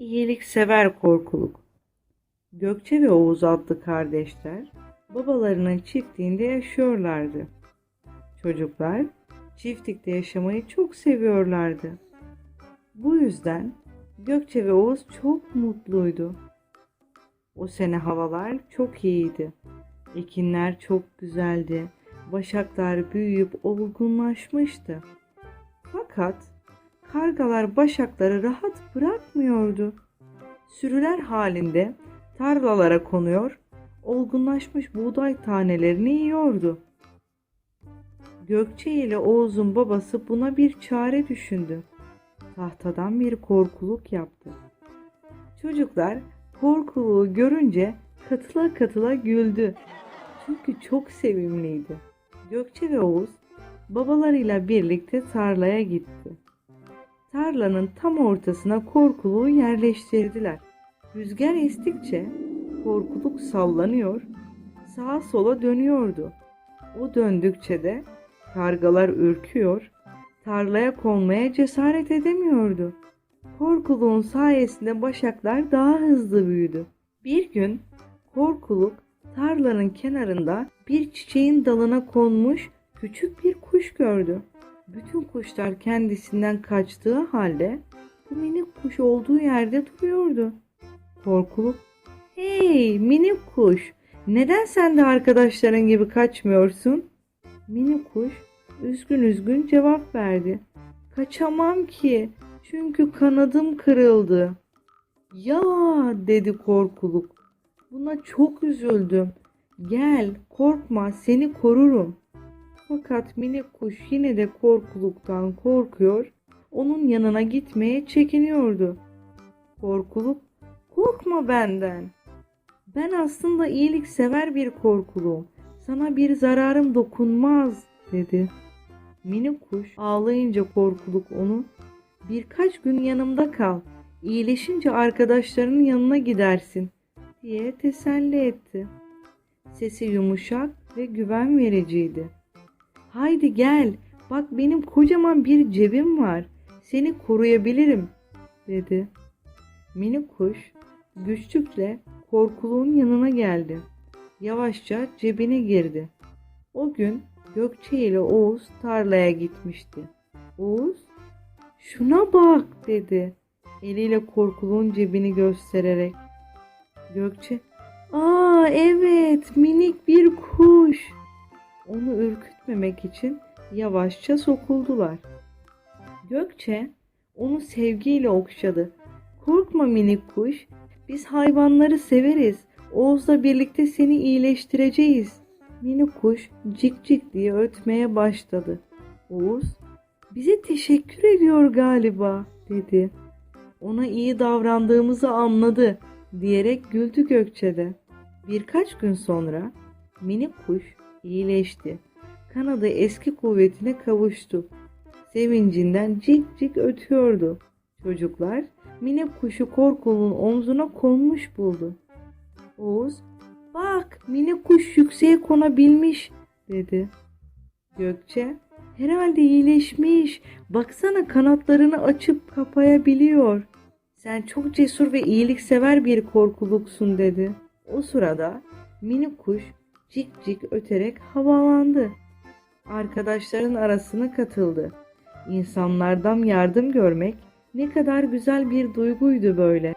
İyiliksever korkuluk. Gökçe ve Oğuz adlı kardeşler babalarının çiftliğinde yaşıyorlardı. Çocuklar çiftlikte yaşamayı çok seviyorlardı. Bu yüzden Gökçe ve Oğuz çok mutluydu. O sene havalar çok iyiydi. Ekinler çok güzeldi. Başaklar büyüyüp olgunlaşmıştı. Fakat kargalar başakları rahat bırakmıyordu. Sürüler halinde tarlalara konuyor, olgunlaşmış buğday tanelerini yiyordu. Gökçe ile Oğuz'un babası buna bir çare düşündü. Tahtadan bir korkuluk yaptı. Çocuklar korkuluğu görünce katıla katıla güldü. Çünkü çok sevimliydi. Gökçe ve Oğuz babalarıyla birlikte tarlaya gitti. Tarlanın tam ortasına korkuluğu yerleştirdiler. Rüzgar estikçe korkuluk sallanıyor, sağa sola dönüyordu. O döndükçe de kargalar ürküyor, tarlaya konmaya cesaret edemiyordu. Korkuluğun sayesinde başaklar daha hızlı büyüdü. Bir gün korkuluk tarlanın kenarında bir çiçeğin dalına konmuş küçük bir kuş gördü. Bütün kuşlar kendisinden kaçtığı halde bu minik kuş olduğu yerde duruyordu. Korkuluk, hey minik kuş neden sen de arkadaşların gibi kaçmıyorsun? Minik kuş üzgün üzgün cevap verdi. Kaçamam ki çünkü kanadım kırıldı. Ya dedi korkuluk. Buna çok üzüldüm. Gel korkma seni korurum. Fakat minik kuş yine de korkuluktan korkuyor, onun yanına gitmeye çekiniyordu. Korkuluk, korkma benden. Ben aslında iyiliksever bir korkuluğum. Sana bir zararım dokunmaz, dedi. Minik kuş ağlayınca korkuluk onu, birkaç gün yanımda kal, iyileşince arkadaşlarının yanına gidersin, diye teselli etti. Sesi yumuşak ve güven vericiydi. Haydi gel, bak benim kocaman bir cebim var. Seni koruyabilirim, dedi. Minik kuş güçlükle korkuluğun yanına geldi. Yavaşça cebine girdi. O gün Gökçe ile Oğuz tarlaya gitmişti. Oğuz, şuna bak dedi. Eliyle korkuluğun cebini göstererek. Gökçe, aa evet minik bir kuş. Onu ürkütmemek için yavaşça sokuldular. Gökçe onu sevgiyle okşadı. Korkma minik kuş, biz hayvanları severiz. Oğuz'la birlikte seni iyileştireceğiz. Minik kuş cik cik diye ötmeye başladı. Oğuz, bize teşekkür ediyor galiba dedi. Ona iyi davrandığımızı anladı diyerek güldü Gökçe'de. Birkaç gün sonra minik kuş iyileşti. Kanadı eski kuvvetine kavuştu. Sevincinden cik cik ötüyordu. Çocuklar minik kuşu korkulun omzuna konmuş buldu. Oğuz, bak minik kuş yükseğe konabilmiş dedi. Gökçe, herhalde iyileşmiş. Baksana kanatlarını açıp kapayabiliyor. Sen çok cesur ve iyiliksever bir korkuluksun dedi. O sırada minik kuş cik cik öterek havalandı. Arkadaşların arasına katıldı. İnsanlardan yardım görmek ne kadar güzel bir duyguydu böyle.